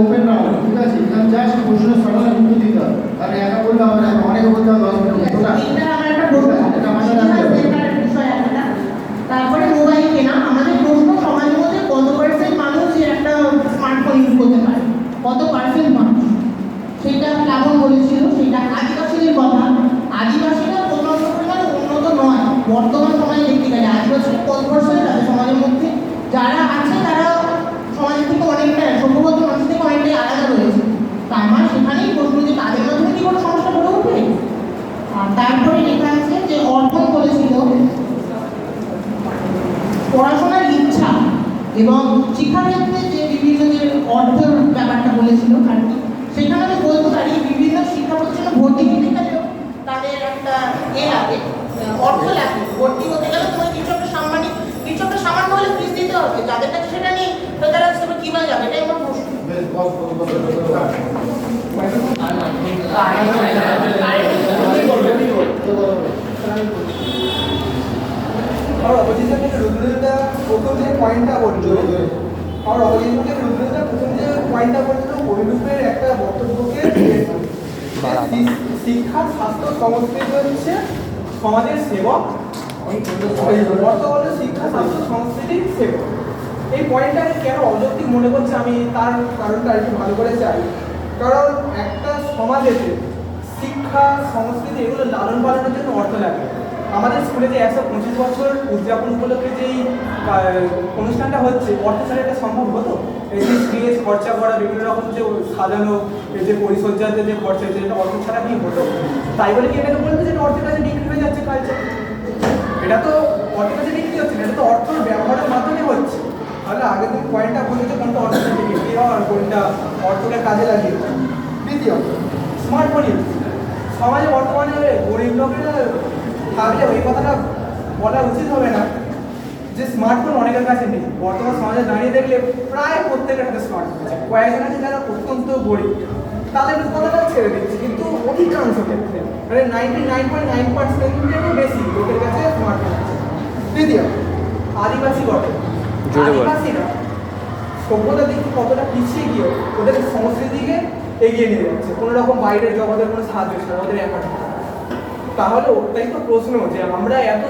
Open round ঠিক আছে? এখানে জাস্ট প্রশ্ন সরল উত্তর দিতে হবে। আর একা বললে আমরা অনেক বলতে হবে দশ মিনিট। না? তারপরে মোবাইল কেনা। আমাদের প্রশ্ন সমাজের মধ্যে কত পার্সেন্ট মানুষ একটা স্মার্টফোন ইউজ করতে পারে? কত পার্সেন্ট মানুষ? সেটা কেমন বলেছিল সেটা আদিবাসীদের কথা। আদিবাসী একটা লাগে অর্থ লাগে। কিছু একটা সামান্য কিছু একটা সামান্য হলে ফিস দিতে হবে। যাদের কাছে সেটা নেই তারা সেটা কীভাবে যাবে? এটাই আমার একটা বক্তব্যকে শিক্ষা স্বাস্থ্য সংস্কৃতি হচ্ছে সমাজের সেবক। বর্তমানে শিক্ষা স্বাস্থ্য সংস্কৃতির সেবক। এই পয়েন্টটা আমি কেন অযৌক্তিক মনে করছে আমি তার কারণটা একটু ভালো করে চাই। কারণ একটা সমাজেতে শিক্ষা, সংস্কৃতি এগুলো লালন পালনের জন্য অর্থ লাগে। আমাদের স্কুলে যে একশো পঁচিশ বছর উদযাপন উপলক্ষে যেই অনুষ্ঠানটা হচ্ছে অর্থ ছাড়া এটা সম্ভব হতো? এই যে স্টেজ, খরচা করা, বিভিন্ন রকম যে সাজানো, এই যে পরিচর্যাতে যে খরচা হচ্ছে এটা অর্থ ছাড়া কি হতো? তাই বলে কি এটাকে বলতে যে অর্থের কাছে বিক্রি হয়ে যাচ্ছে কালচার এটা তো অর্থের কাছে বিক্রি হচ্ছে এটা তো অর্থ ব্যবহারের মাধ্যমে হচ্ছে। তাহলে আগে তুমি পয়েন্টটা বলেছ কোনটা অর্থের কাছে বিক্রি হওয়া আর কোনটা অর্থটা কাজে লাগিয়ে। দ্বিতীয় স্মার্টফোন ইউজ সমাজে বর্তমানে গরিব লোকেরা থাকলে ওই কথাটা বলা উচিত হবে না। যে স্মার্টফোন অনেকের কাছে নেই। বর্তমান সমাজে দাঁড়িয়ে দেখলে প্রায় প্রত্যেকের একটা স্মার্টফোন আছে। কয়েকজন আছে যারা অত্যন্ত গরিব। তাদের কথাটা ছেড়ে দিচ্ছে। কিন্তু অধিকাংশ ক্ষেত্রে মানে নাইনটি নাইন পয়েন্ট নাইন পার্সেন্টেরও বেশি লোকের কাছে স্মার্টফোন আছে। তৃতীয় আদিবাসী গঠন আদিবাসীরা সভ্যতার দিক কতটা পিছিয়ে গিয়ে ওদের সংস্কৃতিকে এগিয়ে নিয়ে যাচ্ছে কোনো রকম বাইরের জগতের কোনো সাহায্য ছাড়া ওদের একা তাহলে ওটাই তো প্রশ্ন যে আমরা এত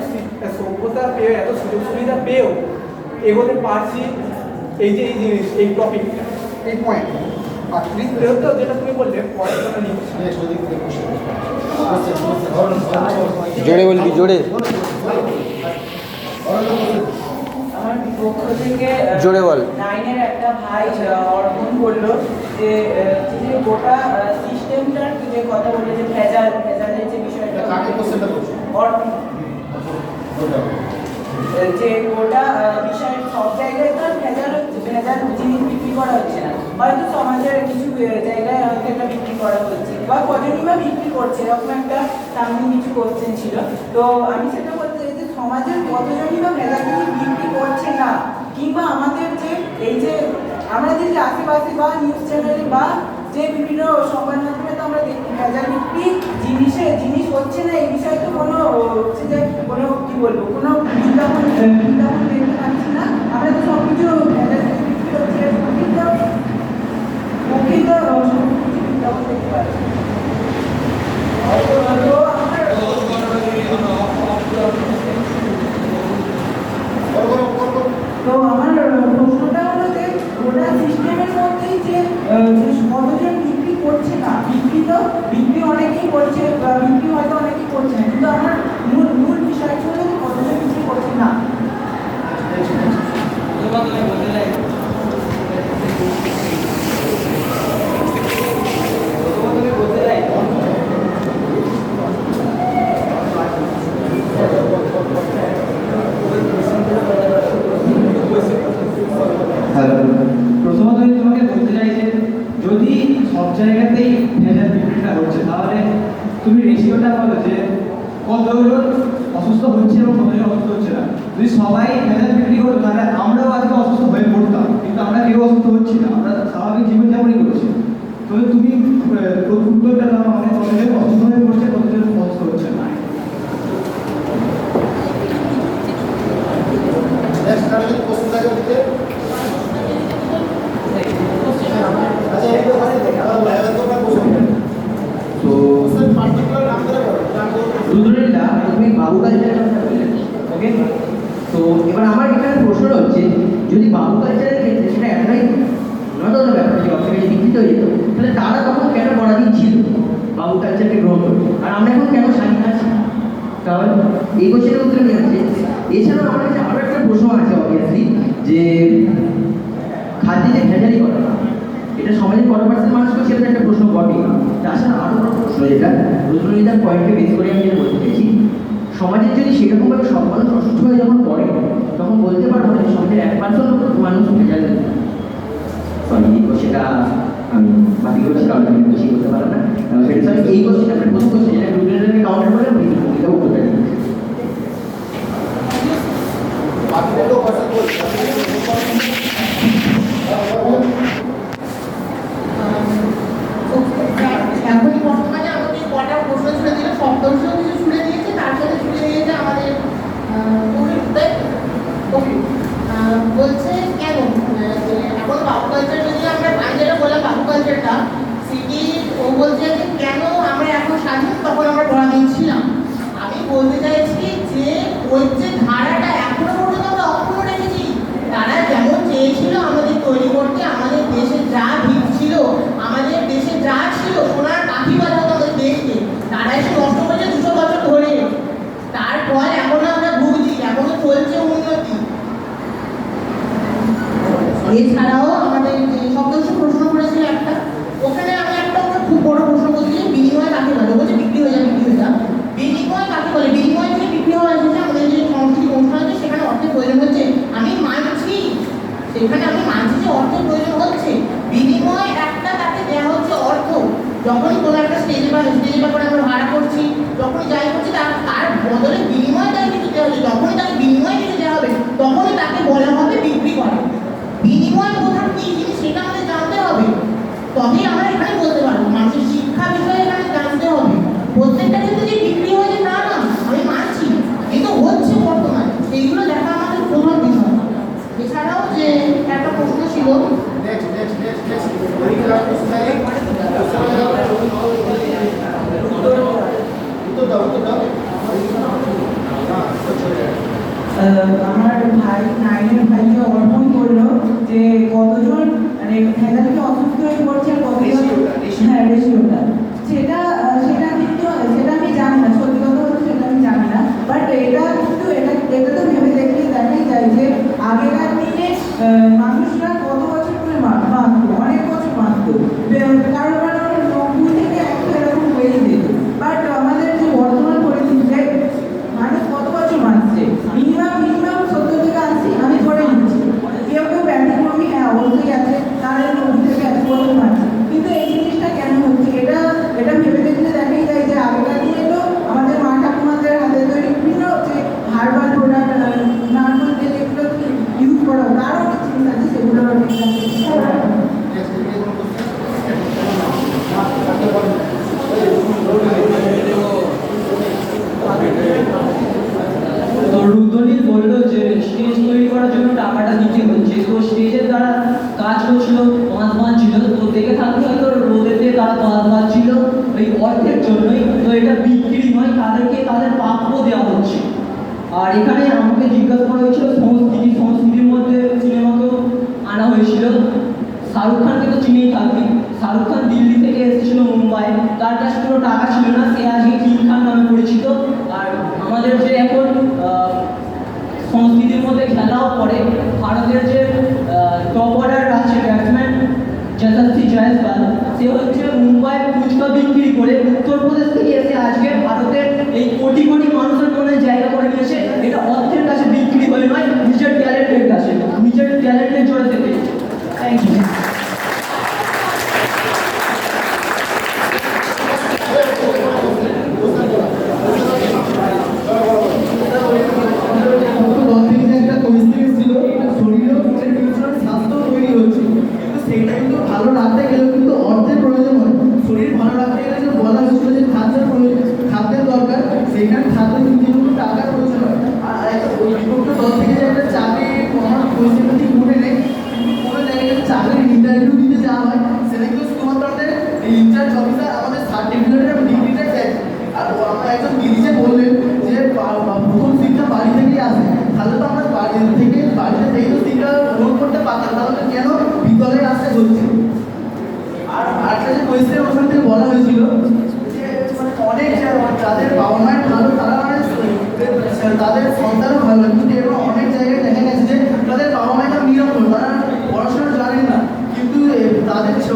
সভ্যতা পেয়ে এত সুযোগ সুবিধা পেয়েও এগোতে পারছি এই যে এই জিনিস এই টপিকটা এই পয়েন্ট আর তৃতীয়ত যেটা তুমি বললে জোরে বলবি জোরে পক্ষ থেকে জোরে বল। নাইনের একটা ভাই অর্পণ করল যে যে গোটা সিস্টেমটার যে কথা বলে যে ভেজাল ভেজালের যে বিষয়টা অর্পণ যে গোটা বিষয় সব জায়গায় তো ভেজাল ভেজাল জিনিস বিক্রি করা হচ্ছে না। হয়তো সমাজের কিছু জায়গায় হয়তো এটা বিক্রি করা হচ্ছে বা কজনই বা বিক্রি করছে এরকম একটা সামনে কিছু কোশ্চেন ছিল। তো আমি সেটা সমাজের কতজনই বা জিনিস বিক্রি করছে না, কিংবা আমাদের যে এই যে আমরা যে আশেপাশে বা নিউজ চ্যানেলে বা যে বিভিন্ন সংবাদ মাধ্যমে তো আমরা দেখি ভেজাল বিক্রি জিনিসে জিনিস হচ্ছে না, এই বিষয়ে তো কোনো হচ্ছে যে কোনো কি বলব, কোনো বিজ্ঞাপন বিজ্ঞাপন দেখতে পাচ্ছি না। আমরা তো সব কিছু ভেজাল বিক্রি হচ্ছে দেখতে পাচ্ছি। তো আমার প্রশ্নটা হলো যে গোটা সিস্টেমের মধ্যেই যে কতজন বিক্রি করছে না বিক্রি তো এরকমভাবে সব মানুষ অসুস্থ হয়ে যখন পড়ে তখন বলতে পারব না সঙ্গের এক পার্সেন্ট মানুষ ভেজাল সেটা আমি বাকি কোর্সের আমি বেশি করতে পারলাম না। সেটা স্যার এই কোর্সটা একটা প্রথম কোর্স যেটা গ্রুপের আমি এটাও করতে পারি এখন বর্তমানে আমাদের কটা প্রশ্ন দিলে সপ্তম কিছু ছুড়ে বলছে কেন এখন বাবু কালচার যদি আমরা আমি যেটা বললাম পাপ কালচারটা সেটি ও বলছে যে কেন আমরা এখন স্বাধীন তখন আমরা ধরা দিয়েছিলাম আমি বলতে চাইছি যে ওই যে ধারাটা এখনও তবেই আমরা এখানে বলতে পারব মানুষের শিক্ষা বিষয়ে এখানে জানতে হবে। প্রত্যেকটা কিন্তু যে বিক্রি হয়েছে না না আমি মানছি কিন্তু হচ্ছে বর্তমান। এইগুলো দেখা আমাদের প্রধান বিষয়। এছাড়াও যে একটা প্রশ্ন ছিল আমার আর এখানে আমাকে জিজ্ঞাসা করা হয়েছিল সংস্কৃতি সংস্কৃতির মধ্যে সিনেমাকেও আনা হয়েছিল। শাহরুখ খানকে তো চিনেই থাকবি। শাহরুখ খান দিল্লি থেকে এসেছিল মুম্বাই। তার কাছে কোনো টাকা ছিল না, সে আজকে কিং খান নামে পরিচিত। আর আমাদের যে এখন সংস্কৃতির মধ্যে খেলাও পড়ে ভারতের যে টপ অর্ডার আছে ব্যাটসম্যান যশস্বী জয়সওয়াল, সে হচ্ছে মুম্বাই ফুচকা বিক্রি করে উত্তরপ্রদেশ থেকে এসে আজকে ভারতের এই কোটি কোটি Imagina.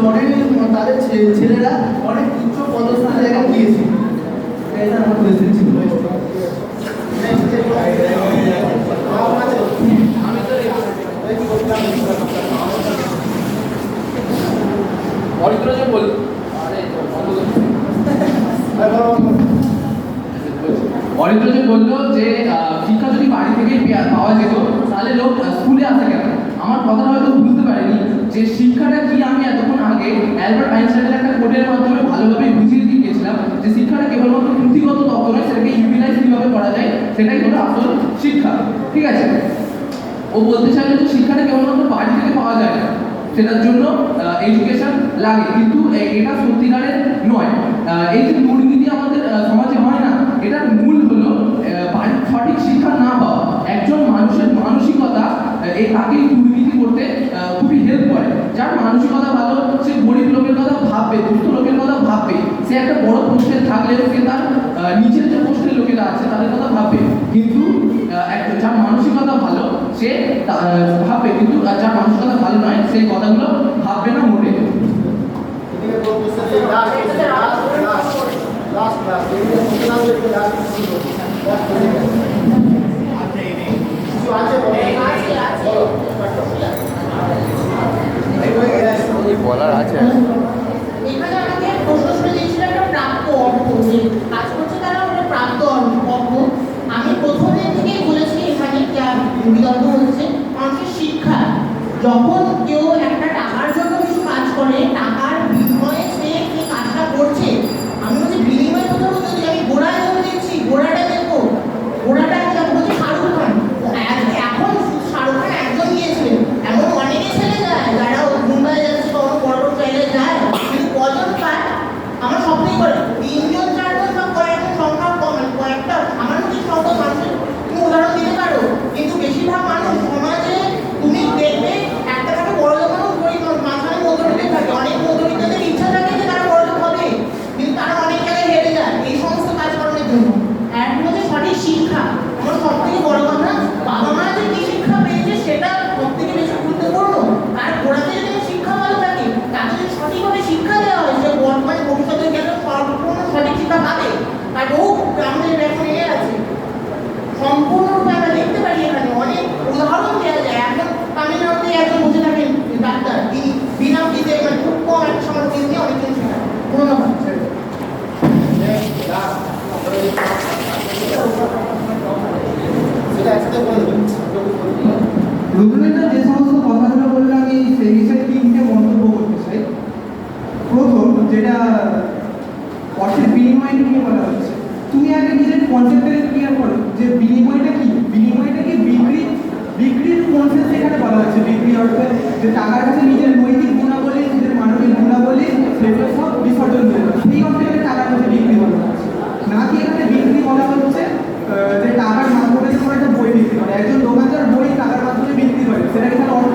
অনেক তাদের ছে- ছেলেরা অনেক উচ্চ পদস্থ জায়গায় গিয়েছে এটা আমার কোয়েশ্চেন ছিল। অরিত্র যে বল অরিত্র বলল যে শিক্ষা যদি বাড়ি থেকেই পাওয়া যেত, তাহলে লোক স্কুলে আসে কেন? কথাটা হয়তো বুঝতে পারেনি, যে শিক্ষাটা কি আমি এতক্ষণ আগে অ্যালবার্ট আইনস্টাইনের একটা কোডের মাধ্যমে ভালোভাবে বুঝিয়ে দিয়ে গেছিলাম যে শিক্ষাটা কেবলমাত্র পুঁথিগত তত্ত্ব নয় সেটাকে ইউটিলাইজ কীভাবে করা যায়, সেটাই হলো আসল শিক্ষা। ঠিক আছে? ও বলতে চাইলে যে শিক্ষাটা কেবলমাত্র বাড়ি থেকে পাওয়া যায় না, সেটার জন্য এডুকেশন লাগে। কিন্তু এটা সত্যিকারের নয়। এই যে দুর্নীতি আমাদের সমাজে হয় না, এটার মূল হলো সঠিক শিক্ষা না পাওয়া। একজন মানুষের মানসিকতা এই তাকেই দুর্নীতি করতে খুবই হেল্প করে যার মানসিকতা ভালো সে গরিব লোকের কথা ভাববে দুস্থ লোকের কথা ভাববে সে একটা বড় পোস্টে থাকলেও সে তার নিচের যে পোস্টের লোকেরা আছে তাদের কথা ভাববে কিন্তু যার মানসিকতা ভালো সে ভাববে কিন্তু যার মানসিকতা ভালো নয় সেই কথাগুলো ভাববে না মোটে বলার আছে এখানে আমাকে প্রশ্ন শুনে দিয়েছিল একটা প্রাপ্ত অর্থ যে কাজ করছে তারা ওটা প্রাপ্ত অর্থ আমি প্রথম থেকেই বলেছি এখানে হচ্ছে। মানুষের শিক্ষা। যখন কেউ একটা টাকার জন্য কিছু কাজ করে টাকার বিনিময়ে সে যে কাজটা করছে আমি বলছি বিনিময় কথা বলতে যদি আমি গোড়ায় ধরে দিচ্ছি গোড়াটা দেখো গোড়াটা আমি দেখো বলছি শাহরুখ খান এ- এখন শুধু শাহরুখ খান একজন গিয়েছিলেন এমন অনেকে ছেলে যায় যারা মুম্বাই যাচ্ছে বা অন্য বড় বড় জায়গায় যায় কিন্তু কজন পায় আমার স্বপ্নই করে তিনজন চারজন বা কয়েকজন সংখ্যা কম মানে কয়েকটা আমার মধ্যে সংখ্যক মানুষের তুমি উদাহরণ দিতে পারো কিন্তু বেশিরভাগ মানুষ সমাজে তুমি দেখবে একটা থাকে বড় লোক মানুষ গরিব মানুষ মাঝখানে মধ্যবিত্ত থাকে অনেক মধ্যবিত্তদের ইচ্ছা থাকে যে তারা বড় লোক হবে কিন্তু তারা অনেক জায়গায় হেরে যায় এই সমস্ত কাজকর্মের জন্য এক হচ্ছে সঠিক শিক্ষা আমার সব থেকে বড় কথা বাবা মা যে কি শিক্ষা পেয়েছে সেটা সব থেকে বেশি গুরুত্বপূর্ণ তার গোড়াতে যদি আমার শিক্ষা ভালো থাকে তাকে যদি সঠিকভাবে শিক্ষা দেওয়া হয় সে বর্তমানে ভবিষ্যতে গেলে সম্পূর্ণ সঠিক শিক্ষা পাবে আর বহু আমাদের এখন এ আছে সম্পূর্ণরূপে আমরা দেখতে পারি এখানে অনেক উদাহরণ দেওয়া যায় এখন তামিলনাড়ুতে একজন বসে থাকেন ডাক্তার তিনি বিনা ফিতে মানে খুব কম একটা সময় ফিস নিয়ে অনেক কিছু শেখান ধন্যবাদ রবীন্দ্রনাথ যে সমস্ত কথাগুলো বলল আমি সেই বিষয়ে তিনটে মন্তব্য করতে চাই প্রথম যেটা অর্থের বিনিময় নিয়ে বলা হচ্ছে তুমি আগে নিজের কনসেপ্টে ক্লিয়ার করো যে বিনিময়টা কি বিনিময়টা কি বিক্রি বিক্রির কনসেপ্ট এখানে বলা হচ্ছে বিক্রি অর্থে যে টাকার কাছে নিজের নৈতিক গুণাবলী, নিজের মানবিক গুণাবলী সব বিসর্জন দিয়ে দেবে। সেই অর্থে টাকার কাছে বিক্রি বলা হচ্ছে না কি এখানে বিক্রি বলা হচ্ছে? যে টাকার মাধ্যমে যখন একটা বই বিক্রি করে, একজন দোকানদার বই টাকার মাধ্যমে বিক্রি করে, সেটা তার অর্থ?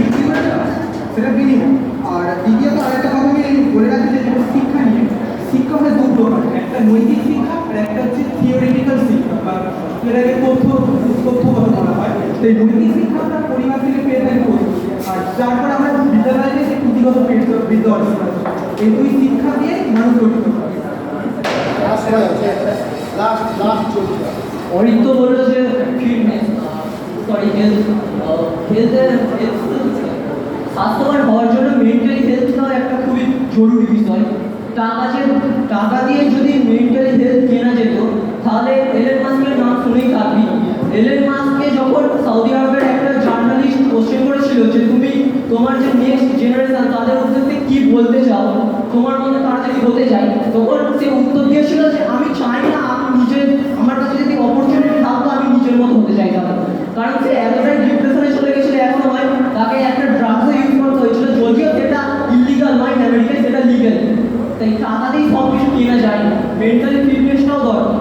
বিক্রি করে সেটা বিনিময়। আর দ্বিতীয়ত আরেকটা কথা আমি বলে রাখি যে শিক্ষা নিয়ে, শিক্ষা হচ্ছে দু প্রকার একটা নৈতিক শিক্ষা আর একটা হচ্ছে থিওরিটিক্যাল শিক্ষা, বা এটাকে তথ্য, তথ্যগত বলা হয়। সেই নৈতিক শিক্ষা আমরা পরিবার থেকে পেয়ে থাকি। আর তারপর আমরা বিদ্যালয়ে যে পুঁথিগত বিদ্যা অর্জন করি এই দুই শিক্ষা দিয়ে মানুষ গঠিত অরিত্য বলল যে ফিটনেস সরি হেলথ হেলথের স্বাস্থ্যবান হওয়ার জন্য মেন্টালি হেলথটাও একটা খুবই জরুরি বিষয়। টাকা যে টাকা দিয়ে যদি মেন্টালি হেলথ কেনা যেত তাহলে এলেন মাস্কের নাম শুনেই থাকবি এলেন মাস্ককে যখন সৌদি আরবের কোশ্চেন করেছিল যে, তুমি তোমার যে নেক্সট জেনারেশন তাদের উদ্দেশ্যে কি বলতে চাও? তোমার মনে তারা যদি হতে চায়? তখন সে উত্তর দিয়েছিল যে, আমি চাই না, আমি নিজের, আমার কাছে যদি অপরচুনিটি থাকতো আমি নিজের মতো হতে চাইতাম। কারণ সে এতটাই ডিপ্রেশনে চলে গেছিল, এখন হয়। তাকে একটা ড্রাগসও ইউজ করতে হয়েছিল, যদিও সেটা ইলিগাল নয় আমেরিকায় সেটা লিগেল তাই টাকাতেই সব কিছু কেনা যায়। না মেন্টালি ফিটনেসটাও দরকার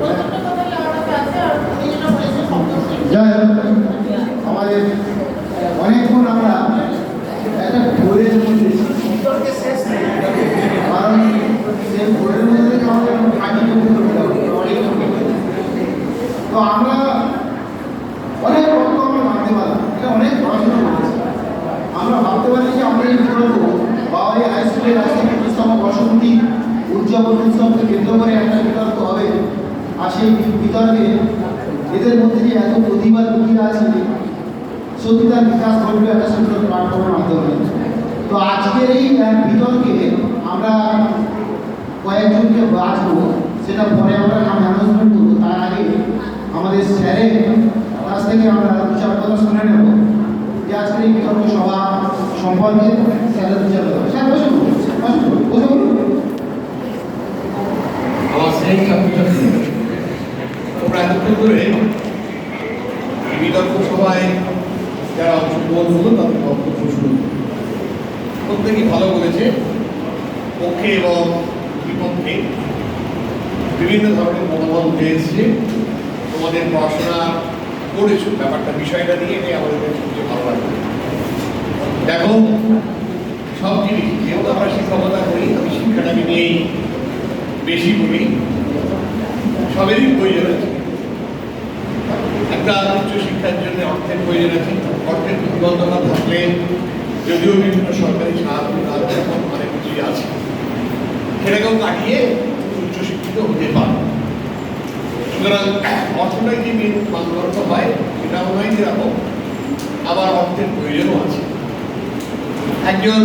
প্রত্যেকটা কথা লেখাটা আছে আর উনি যেটা বলেছেন সবকিছু যাই হোক, আমাদের অনেকক্ষণ আমরা একটা ঘোরের মধ্যে তো আমরা অনেক তথ্য আমরা জানতে পারলাম অনেক পড়াশোনা করেছি আমরা ভাবতে পারি যে আমরা এই বিতর্ক বাবাই হাই স্কুলের আজকে পঁচিশতম বসন্তী উদযাপন উৎসবকে কেন্দ্র করে একটা বিতর্ক হবে। আর সেই বিতর্কে এদের মধ্যে যে এত প্রতিভা লুকিয়ে আছে সত্যি তার বিকাশ ঘটবে একটা সুন্দর প্ল্যাটফর্মের মাধ্যমে। তো আজকের এই বিতর্কে আমরা কয়েকজনকে বাঁচবো, সেটা পরে আমরা অ্যানাউন্সমেন্ট করব। তার আগে আমাদের স্যারের কাছ থেকে আমরা দু চার কথা শুনে নেব যে আজকের এই বিতর্ক সভা সম্পর্কে স্যারের দু চার কথা। স্যার বসে বলুন, বসে বলুন, বসে বলুন। আমার স্নেহ ছাত্রছাত্রী তোমরা এতক্ষণ ধরে এই বিতর্ক সভায় যারা অংশগ্রহণ হলো তাদের বক্তব্য শুরু প্রত্যেকেই ভালো বলেছে পক্ষে এবং বিপক্ষে বিভিন্ন ধরনের মনোবল উঠে এসছে তোমাদের পড়াশোনা করেছ ব্যাপারটা বিষয়টা নিয়ে এটাই আমাদের কাছে সবচেয়ে ভালো লাগে দেখো সব জিনিস যেহেতু আমরা শিক্ষকতা করি আমি শিক্ষাটাকে নিয়েই বেশি বলি সবেরই প্রয়োজন আছে একটা উচ্চ শিক্ষার জন্য অর্থের প্রয়োজন আছে অর্থের প্রতিবন্ধকতা থাকলে যদিও বিভিন্ন সরকারি সাহায্য সাহায্য এখন অনেক কিছুই আছে সেটাকেও কাটিয়ে উচ্চশিক্ষিত হতে পারে সুতরাং মেন? মানদণ্ড হয় সেটাও নয় যেরকম আবার অর্থের প্রয়োজনও আছে। একজন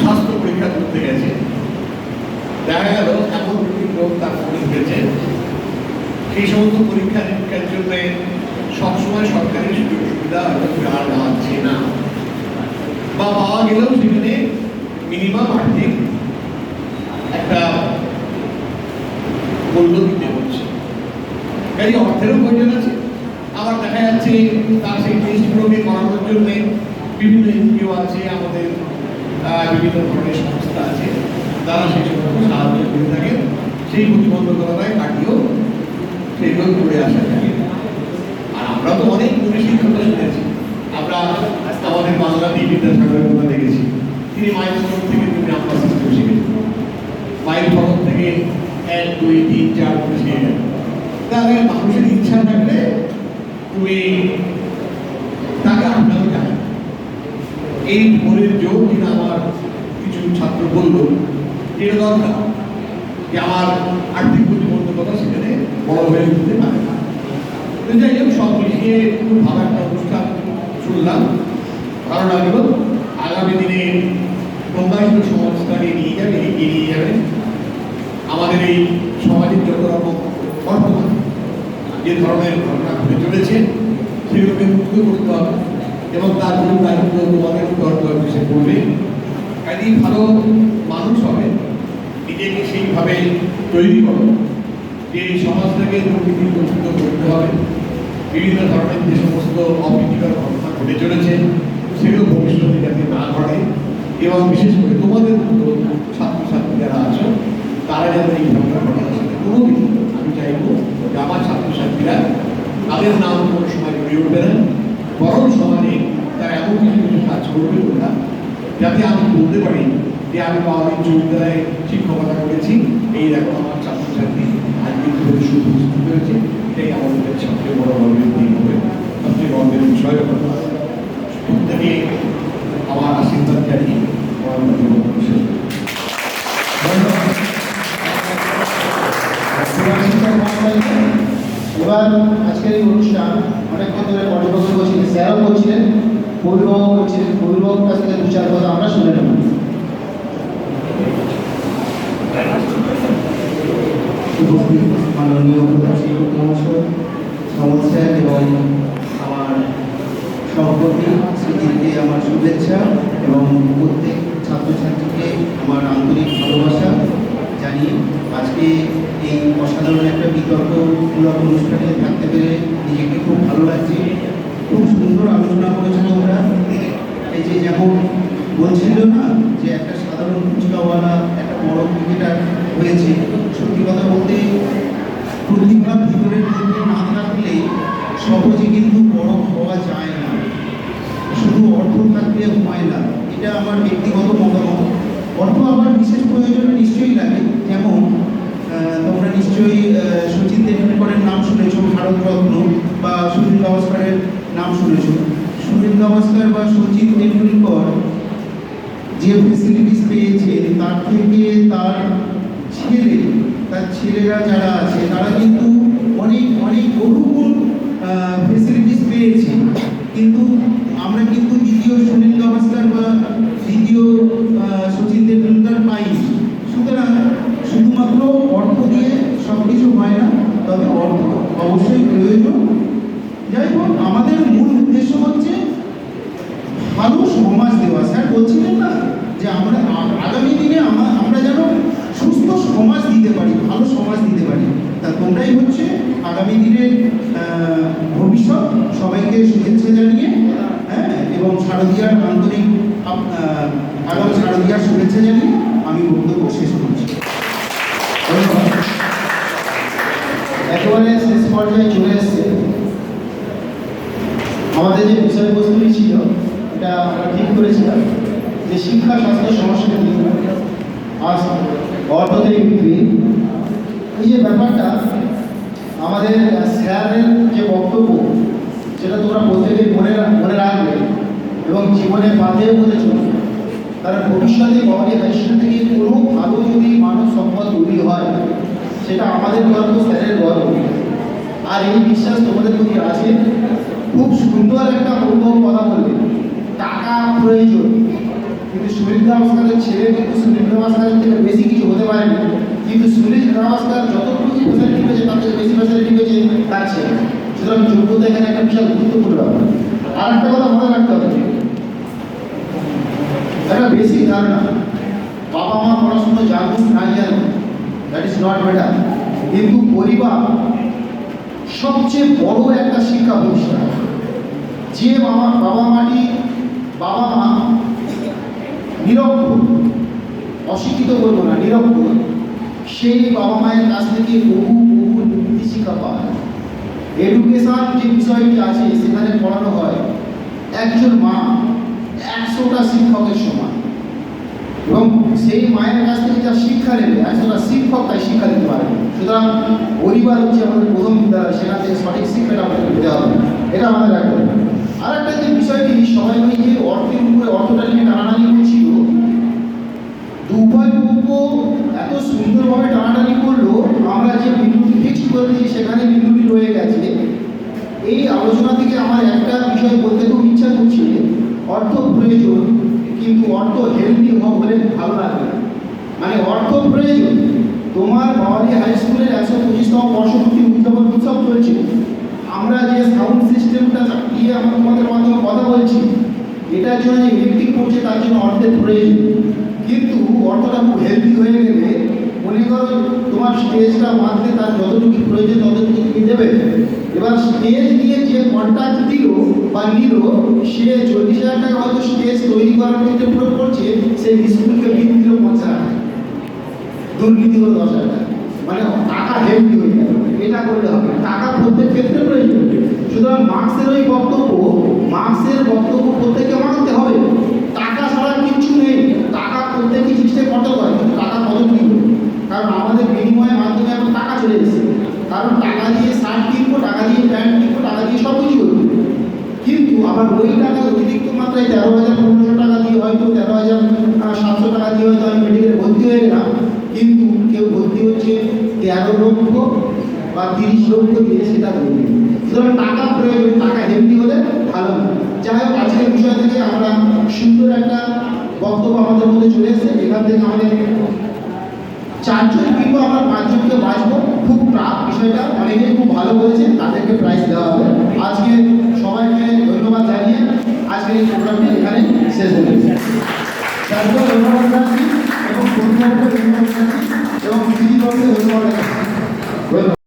স্বাস্থ্য পরীক্ষা করতে গেছে। দেখা গেল এমন দুটি রোগ তার ফোনে হয়েছে। সেই সমস্ত পরীক্ষা নিরীক্ষার জন্য সবসময় সরকারি সুযোগ সুবিধা দেওয়া যাচ্ছে না। বা পাওয়া গেলেও সেখানে মিনিমাম আর্থিক একটা মূল্য দিতে হচ্ছে কাজে অর্থেরও প্রয়োজন আছে। আবার দেখা যাচ্ছে তার সেই টেস্টগুলোকে করানোর জন্য বিভিন্ন এনজিও আছে, আমাদের বিভিন্ন ধরনের সংস্থা আছে। তারা সেই সমস্ত সাহায্য করে থাকে সেই প্রতিবন্ধকতায় কাটিয়েও সেইগুলো করে আসা যায়। আর আমরা তো অনেক গুণী শিক্ষকতা শুনেছি আমরা আমাদের বাংলাতেই বিদ্যাসাগরের কথা দেখেছি। তিনি মায়ের থেকে তুমি আমরা শিখেছেন। মায়ের ফলক থেকে এক দুই তিন চার গেল তাহলে মানুষের ইচ্ছা থাকলে তুমি তাকে আপনাকে যায় এই মনের যোগ কিনা আমার কিছু ছাত্র বলল, এটা দরকার যে আমার আর্থিক প্রতিবন্ধকতা সেখানে বড় হয়ে উঠতে পারে না। যাই হোক, সব মিলিয়ে খুব ভালো একটা অনুষ্ঠান শুনলাম। ভালো লাগল। আগামী দিনে প্রবাহিত সমাজটাকে নিয়ে যাবে, এগিয়ে নিয়ে যাবে। আমাদের এই সমাজের যত রকম বর্তমান যে ধরনের ঘটনা ঘটে চলেছে, সেগুলোকে মুক্ত করতে হবে এবং তার জন্য দায়িত্ব তোমাদের হবে সে করবে কাজেই ভালো মানুষ হবে, নিজেকে সেইভাবে তৈরি করো যে সমাজটাকে দুর্নীতি মুক্ত করতে হবে। বিভিন্ন ধরনের যে সমস্ত অপ্রীতিকর ঘটনা ঘটে চলেছে, সেগুলো ভবিষ্যতে যাতে না ঘটে, এবং বিশেষ করে তোমাদের ছাত্রছাত্রী যারা আছো তারা যাতে এই ঘটে সেটা আমি চাইব যে আমার ছাত্রছাত্রীরা তাদের নাম কোনো সময় জড়িয়ে উঠবে না বরং সমাজে তারা এমন কিছু কিছু কাজ করবে ওরা যাতে আমি বলতে পারি যে আমি বাবা বিদ্যালয়ে শিক্ষকতা করেছি এই দেখো আমার ছাত্রছাত্রী আজকে কীভাবে সুপ্রস্তুত হয়েছে এটাই আমাদের সবচেয়ে বড় গর্বের দিন হবে সবচেয়ে গর্বের বিষয় হবে এবার আজকের এই অনুষ্ঠান অনেকক্ষণ ধরে পর্যবেক্ষণ করছিলেন স্যারও করছিলেন পবিবাবু করছিলেন পবিবাবুর কাছ থেকে দু চার কথা আমরা শুনে নেব। মাননীয় প্রধানমন্ত্রী মহাশয় এবং আমার সভাপতি স্মৃতিতে আমার শুভেচ্ছা এবং প্রত্যেক ছাত্রছাত্রীকে আমার আন্তরিক ভালোবাসা। জানিয়ে আজকে এই অসাধারণ একটা বিতর্কমূলক অনুষ্ঠানে থাকতে পেরে নিজেকে খুব ভালো লাগছে। খুব সুন্দর আলোচনা করেছ তোমরা এই যে যেমন বলছিল না যে একটা সাধারণ ফুচকাওয়ালা, একটা বড় ক্রিকেটার হয়েছে, সত্যি কথা বলতে প্রতিভা ভিতরের মধ্যে না থাকলে সহজে কিন্তু বড় হওয়া যায় না। শুধু অর্থ থাকলে হয় না। এটা আমার ব্যক্তিগত মতামত। অর্থ আমার বিশেষ প্রয়োজনে নিশ্চয়ই লাগে। যেমন তোমরা নিশ্চয়ই সচিন তেন্ডুলকরের নাম শুনেছ, ভারতরত্ন, বা সুনীল গাভাস্করের নাম শুনেছ। সুনীল গাভাস্কর বা সচিন তেন্ডুলকর যে ফেসিলিটিস পেয়েছে, তার থেকে তার ছেলে, তার ছেলেরা যারা আছে, তারা কিন্তু অনেক অনেক বহুগুণ ফেসিলিটিস পেয়েছে। কিন্তু আমরা কিন্তু দ্বিতীয় সুনীল গাভাস্কর বা দ্বিতীয় আহ, সচিন তেন্ডুলকর পাইনি সুতরাং শুধুমাত্র অর্থ দিয়ে সব কিছু হয় না, তবে অর্থ অবশ্যই প্রয়োজন। যাই হোক, আমাদের মূল উদ্দেশ্য হচ্ছে ভালো সমাজ দেওয়া। স্যার, বলছিলেন না যে আমরা আগামী দিনে আমরা যেন সুস্থ সমাজ দিতে পারি, ভালো সমাজ দিতে পারি। তা তোমরাই হচ্ছে আগামী দিনের ভবিষ্যৎ সবাইকে শুভেচ্ছা জানিয়ে হ্যাঁ এবং শারদীয়ার আন্তরিক আগাম শারদীয়ার শুভেচ্ছা জানিয়ে আমি বক্তব্য শেষ করছি ধন্যবাদ একেবারে শেষ পর্যায়ে চলে এসছে আমাদের যে বিষয়বস্তুটি ছিল, এটা আমরা ঠিক করেছিলাম যে শিক্ষা স্বাস্থ্য সংস্কৃতি আজ অর্থতে বিক্রি। এই যে ব্যাপারটা, আমাদের স্যারের যে বক্তব্য, সেটা তোমরা প্রত্যেকেই মনে মনে রাখবে এবং জীবনে বাঁধেও বলে চলবে কারণ ভবিষ্যতে গভর্নিং হাই স্কুল থেকে কোনো ভালো যদি মানব সম্পদ তৈরি হয় সেটা আমাদের গর্ব স্যারের গর্ব আর এই বিশ্বাস তোমাদের প্রতি আছে? খুব সুন্দর একটা অনুভব কথা বলবে। টাকা প্রয়োজন। কিন্তু সুনীল গাভাস্করের ছেলে কিন্তু সুনীল গাভাস্করের থেকে বেশি কিছু হতে পারেনি কিন্তু সুনীল গাভাস্কর যতটুকু ফ্যাসিলিটি পেয়েছে, তার থেকে বেশি ফ্যাসিলিটি পেয়েছে তার ছেলে। সুতরাং যোগ্যতা এখানে একটা বিশাল গুরুত্বপূর্ণ আর একটা কথা মনে রাখতে হবে। একটা বেশি ধারণা। বাবা মা পড়াশোনা জানুক না জানুক দ্যাট ইজ নট ম্যাটার কিন্তু পরিবার সবচেয়ে বড় একটা শিক্ষা প্রতিষ্ঠান। যে বাবা বাবা মাটি, বাবা মা নিরক্ষর, অশিক্ষিত বলব না, নিরক্ষর, সেই বাবা মায়ের কাছ থেকে বহু বহু নীতি শিক্ষা পায়। এডুকেশন যে বিষয়টি আছে, সেখানে পড়ানো হয়, একজন মা একশোটা শিক্ষকের সমান। এবং সেই মায়ের কাছ থেকে যা শিক্ষা নেবে একশোটা শিক্ষক তাই শিক্ষা দিতে পারবে সুতরাং পরিবার হচ্ছে আমাদের প্রথম বিদ্যালয়, সেখান থেকে সঠিক শিক্ষাটা আমাদের পেতে হবে। এটা আমাদের রাখতে হবে আর একটা যে বিষয়টি সবাই ওই যে অর্থের উপরে, অর্থটা নিয়ে টানাটানি করছিল দুপাই পক্ষ এত সুন্দরভাবে টানাটানি করল, আমরা যে বিন্দুটি ফিক্সড করে দিয়েছি, সেখানে বিন্দুটি রয়ে গেছে। এই আলোচনা থেকে আমার একটা বিষয় বলতে খুব ইচ্ছা করছে, অর্থ প্রয়োজন। কিন্তু অর্থ হেলদি হোক বলে ভালো লাগবে মানে অর্থ প্রয়োজন। তোমার বাওয়ালি হাই স্কুলের একশো পঁচিশতম বর্ষপূর্তি উদযাপন উৎসব চলছে। আমরা যে সাউন্ড সিস্টেমটা দিয়ে আমরা তোমাদের মাধ্যমে কথা বলছি, এটার জন্য যে ইলেকট্রিক পড়ছে তার জন্য অর্থের প্রয়োজন। কিন্তু অর্থটা খুব হেলদি হয়ে গেলে মনে করো তোমার স্টেজটা মারতে তার যতটুকু প্রয়োজন ততটুকু তুমি দেবে। এবার স্টেজ নিয়ে যে কন্ট্রাক্ট দিল বা সে চল্লিশ হাজার টাকা হয়তো স্টেজ তৈরি করার ক্ষেত্রে প্রয়োগ করছে সেই স্কুলকে বিল দিল পঞ্চাশ হাজার দুর্নীতি হলো দশ হাজার মানে টাকা হেলদি হয়ে গেল। এটা করলে হবে টাকা প্রত্যেক ক্ষেত্রে প্রয়োজন। সুতরাং মার্ক্সের ওই বক্তব্য, মার্ক্সের বক্তব্য প্রত্যেককে মানতে হবে। টাকা ছাড়া কিচ্ছু নেই। টাকা প্রত্যেকই জিনিসটাই কত হয়, কিন্তু টাকা কত কিনবো কারণ আমাদের বিনিময়ের মাধ্যমে এখন টাকা চলে এসেছে। কারণ টাকা দিয়ে শার্ট কিনবো, টাকা দিয়ে প্যান্ট কিনবো টাকা দিয়ে সব কিছু করব কিন্তু আবার ওই টাকা অতিরিক্ত মাত্রায় তেরো হাজার, পনেরোশো টাকা দিয়ে হয়তো তেরো হাজার সাতশো টাকা দিয়ে হয়তো আমি মেডিকেলে ভর্তি হয়ে গেলাম। কিন্তু কেউ ভর্তি হচ্ছে তেরো লক্ষ বা তিরিশ লক্ষ দিয়ে সেটা বলবে সুতরাং টাকা প্রয়োজন, টাকা হেলদি হলে ভালো যাই হোক, আজকের বিষয় থেকে আমরা সুন্দর একটা বক্তব্য আমাদের মধ্যে চলে এসেছে। এখান থেকে আমাদের চারজন কিংবা আমরা পাঁচজনকে বাঁচবো। বিষয়টা অনেকেই খুব ভালো বলেছে, তাদেরকে প্রাইজ দেওয়া হবে। আজকে সবাইকে ধন্যবাদ জানিয়ে আজকের এই প্রোগ্রামটি এখানে শেষ হয়ে গেছে এবং কর্মীদেরকে ধন্যবাদ এবং ধন্যবাদ।